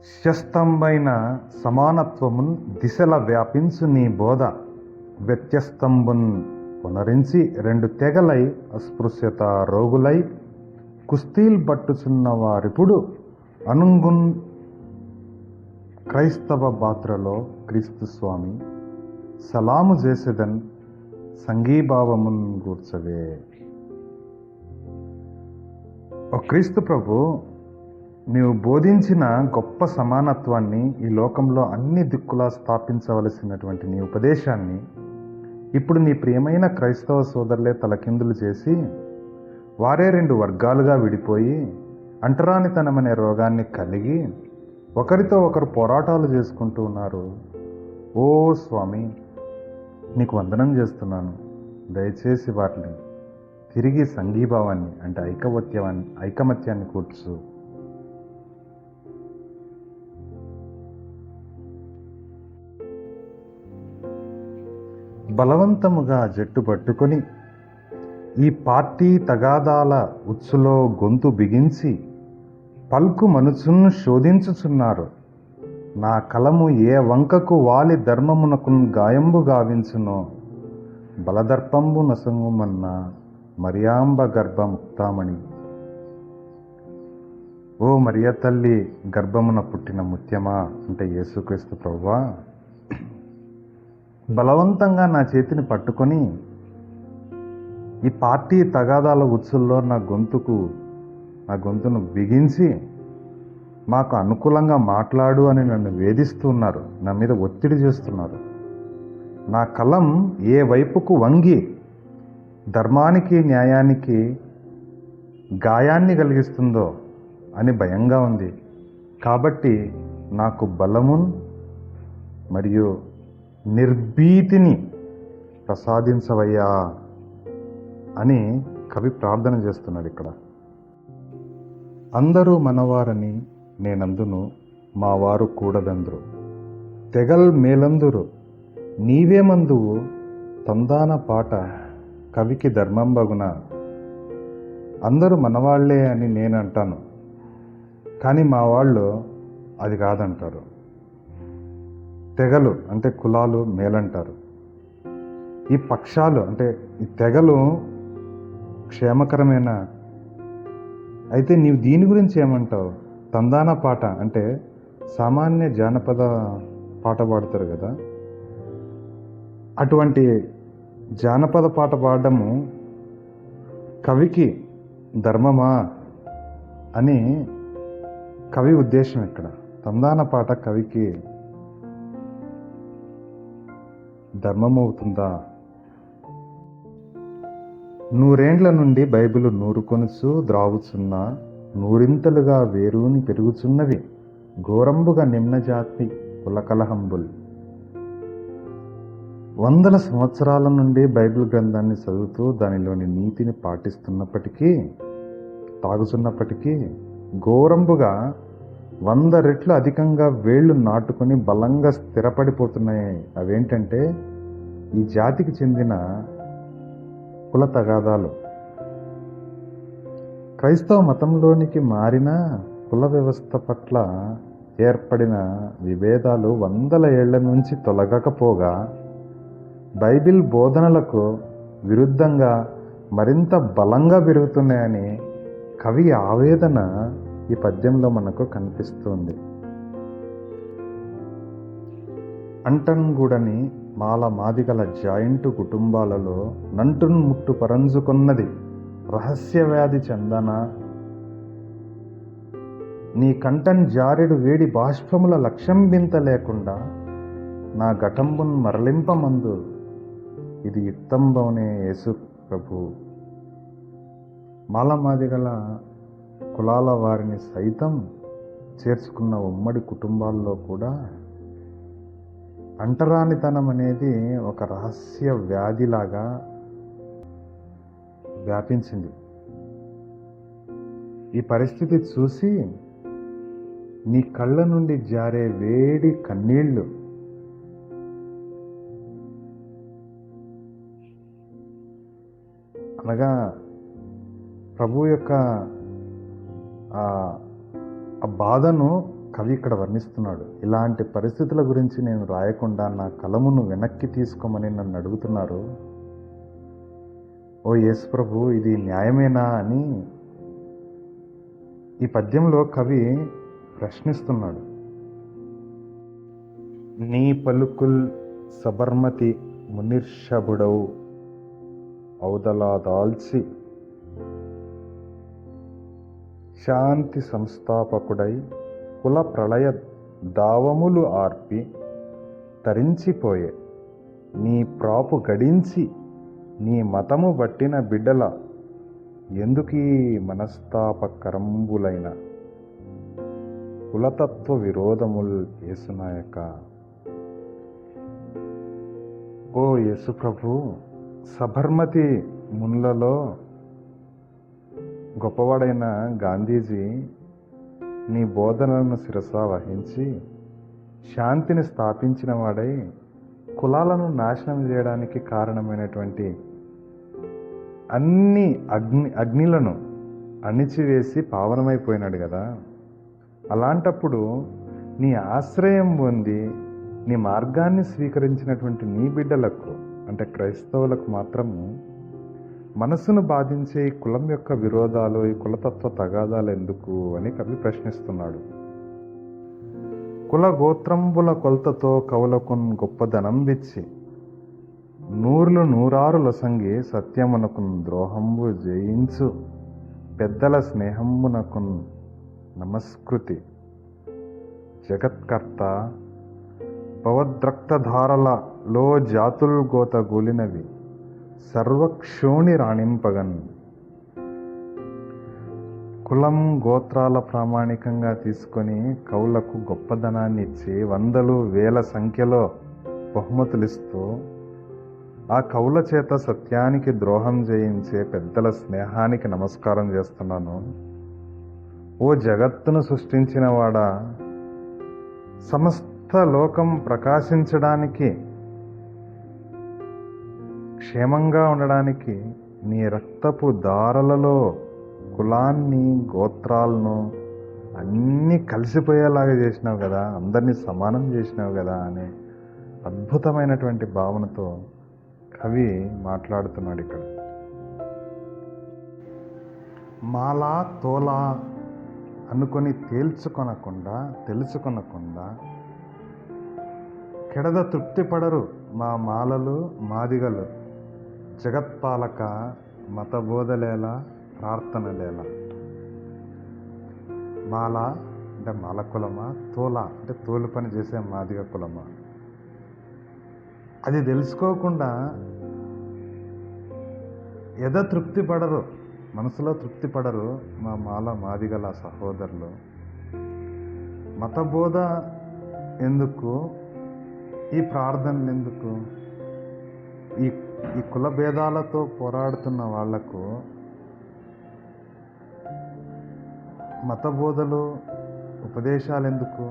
శస్తంబైన సమానత్వమున్ దిశల వ్యాపించు నీ బోధ. వ్యత్యస్తంబున్ పునరించి రెండు తెగలై అస్పృశ్యత రోగులై కుస్తీల్ పట్టుచున్న వారిప్పుడు అనుంగున్ క్రైస్తవ పాత్రలో క్రీస్తు స్వామి సలాము చేసేదన్ సంఘీభావమున్ గూర్చవే. ఓ క్రీస్తు ప్రభు నీవు బోధించిన గొప్ప సమానత్వాన్ని ఈ లోకంలో అన్ని దిక్కులా స్థాపించవలసినటువంటి నీ ఉపదేశాన్ని ఇప్పుడు నీ ప్రియమైన క్రైస్తవ సోదరులే తలకిందులు చేసి వారే రెండు వర్గాలుగా విడిపోయి అంటరానితనమనే రోగాన్ని కలిగి ఒకరితో ఒకరు పోరాటాలు చేసుకుంటూ ఉన్నారు. ఓ స్వామి నీకు వందనం చేస్తున్నాను. దయచేసి వాటిని తిరిగి సంఘీభావాన్ని అంటే ఐకమత్యాన్ని ఐకమత్యాన్ని కూర్చు. బలవంతముగా జట్టు పట్టుకొని ఈ పార్టీ తగాదాల ఉచ్చులో గొంతు బిగించి పల్కు మనసును శోధించుచున్నారు. నా కలము ఏ వంకకు వాలి ధర్మమునకు గాయంబు గావించునో బలదర్పంబు నసంగుమన్న మరియాంబ గర్భముక్తామణి ఓ మరియ తల్లి గర్భమున పుట్టిన ముత్యమా అంటే యేసుక్రీస్తు ప్రభువా బలవంతంగా నా చేతిని పట్టుకొని ఈ పార్టీ తగాదాల ఉత్సుల్లో నా గొంతుకు నా గొంతును బిగించి మాకు అనుకూలంగా మాట్లాడు అని నన్ను వేధిస్తున్నారు నా మీద ఒత్తిడి చేస్తున్నారు. నా కలం ఏ వైపుకు వంగి ధర్మానికి న్యాయానికి గాయాన్ని కలిగిస్తుందో అని భయంగా ఉంది. కాబట్టి నాకు బలమున్ మరియు నిర్భీతిని ప్రసాదించవయ్యా అని కవి ప్రార్థన చేస్తున్నాడు ఇక్కడ. అందరూ మనవారని నేనందును మా వారు కూడదందురు. తెగల్ మేలందురు నీవేమందువు తందాన పాట కవికి ధర్మం బగున అందరూ మనవాళ్ళే అని నేను అంటాను కానీ మా వాళ్ళు అది కాదంటారు. తెగలు అంటే కులాలు మేలంటారు. ఈ పక్షాలు అంటే ఈ తెగలు క్షేమకరమైన? అయితే నీవు దీని గురించి ఏమంటావు? తందాన పాట అంటే సామాన్య జానపద పాట పాడతారు కదా. అటువంటి జానపద పాట పాడడము కవికి ధర్మమా అని కవి ఉద్దేశం ఇక్కడ. తందాన పాట కవికి ధర్మమవుతుందా? నూరేండ్ల నుండి బైబిల్ నూరుకొనుచు ద్రావుచున్న నూరింతలుగా వేరుని పెరుగుచున్నవి ఘోరంబుగా నిమ్నజాతి కులకలహంబుల్. వందల సంవత్సరాల నుండి బైబిల్ గ్రంథాన్ని చదువుతూ దానిలోని నీతిని పాటిస్తున్నప్పటికీ తాగుతున్నప్పటికీ ఘోరంబుగా వంద రెట్లు అధికంగా వేళ్ళు నాటుకొని బలంగా స్థిరపడిపోతున్నాయి. అవేంటంటే ఈ జాతికి చెందిన కుల తగాదాలు. క్రైస్తవ మతంలోనికి మారిన కుల వ్యవస్థ పట్ల ఏర్పడిన విభేదాలు వందల ఏళ్ళ నుంచి తొలగకపోగా బైబిల్ బోధనలకు విరుద్ధంగా మరింత బలంగా పెరుగుతున్నాయని కవి ఆవేదన ఈ పద్యంలో మనకు కనిపిస్తుంది. అంటన్గూడని మాల మాదిగల జాయింట్ కుటుంబాలలో నంటున్ ముట్టు పరంజుకున్నది. రహస్య వ్యాధి చందన. నీ కంటన్ జారెడు వేడి బాష్పముల లక్ష్యం బింత లేకుండా నా ఘటంబున్ మరలింపమందు ఇది యుక్తంబవనే యేసు ప్రభు. మాలమాదిగల కులాల వారిని సైతం చేర్చుకున్న ఉమ్మడి కుటుంబాల్లో కూడా అంటరానితనం అనేది ఒక రహస్య వ్యాధిలాగా వ్యాపించింది. ఈ పరిస్థితి చూసి నీ కళ్ళ నుండి జారే వేడి కన్నీళ్ళు అనగా ప్రభు యొక్క ఆ బాధను కవి ఇక్కడ వర్ణిస్తున్నాడు. ఇలాంటి పరిస్థితుల గురించి నేను రాయకుండా నా కలమును వెనక్కి తీసుకోమని నన్ను అడుగుతున్నారు. ఓ యేసు ప్రభు ఇది న్యాయమేనా అని ఈ పద్యంలో కవి ప్రశ్నిస్తున్నాడు. నీ పలుకుల్ సబర్మతి మునిర్షభుడవు ఔదలా దాల్చి శాంతి సంస్థాపకుడై కుల ప్రళయ దావములు ఆర్పి తరించిపోయే. నీ ప్రాపు గడించి నీ మతము బట్టిన బిడ్డల ఎందుకీ మనస్తాపకరంబులైన? కులతత్వ విరోధముల్ యేసునాయక ఓ యేసుప్రభు సబర్మతి మున్లలో గొప్పవాడైన గాంధీజీ నీ బోధనలను శిరస వహించి శాంతిని స్థాపించిన వాడై కులాలను నాశనం చేయడానికి కారణమైనటువంటి అన్ని అగ్ని అగ్నిలను అణిచివేసి పావనమైపోయినాడు కదా. అలాంటప్పుడు నీ ఆశ్రయం పొంది నీ మార్గాన్ని స్వీకరించినటువంటి నీ బిడ్డలకు అంటే క్రైస్తవులకు మాత్రము మనసును బాధించే ఈ కులం యొక్క విరోధాలు ఈ కులతత్వ తగాదాలు ఎందుకు అని కవి ప్రశ్నిస్తున్నాడు. కుల గోత్రంబుల కొలతతో కవులకున్ గొప్పదనం విచ్చి నూర్లు నూరారు లసంగి సత్యమునకున్ ద్రోహంబు జయించు పెద్దల స్నేహంబునకున్ నమస్కృతి. జగత్కర్త భవద్రక్తధారలలో జాతుల్ గోత గూలినవి. సర్వక్షోణి రాణింపగన్ కులం గోత్రాల ప్రామాణికంగా తీసుకొని కవులకు గొప్పదనాన్ని ఇచ్చి వందలు వేల సంఖ్యలో బహుమతులిస్తూ ఆ కవుల చేత సత్యానికి ద్రోహం చేయించే పెద్దల స్నేహానికి నమస్కారం చేస్తున్నాను. ఓ జగత్తును సృష్టించిన వాడా సమస్త లోకం ప్రకాశించడానికి క్షేమంగా ఉండడానికి నీ రక్తపు దారలలో కులాన్ని గోత్రాలను అన్నీ కలిసిపోయేలాగా చేసినావు కదా అందరినీ సమానం చేసినావు కదా అనే అద్భుతమైనటువంటి భావనతో కవి మాట్లాడుతున్నాడు ఇక్కడ. మాలా తోలా అనుకొని తేల్చుకొనకుండా తెలుసుకొనకుండా కెడద తృప్తిపడరు మా మాలలు మాదిగలు. జగత్పాలక మతబోధలేలా ప్రార్థనలేలా. మాల అంటే మాల కులమా? తోల అంటే తోలు పని చేసే మాదిగ కులమా? అది తెలుసుకోకుండా ఎద తృప్తి పడరు? మనసులో తృప్తి పడరు మా మాల మాదిగల సహోదరులు. మతబోధ ఎందుకు? ఈ ప్రార్థనలు ఎందుకు? ఈ ఈ కుల భేదాలతో పోరాడుతున్న వాళ్ళకు మతబోధలు ఉపదేశాలు ఎందుకు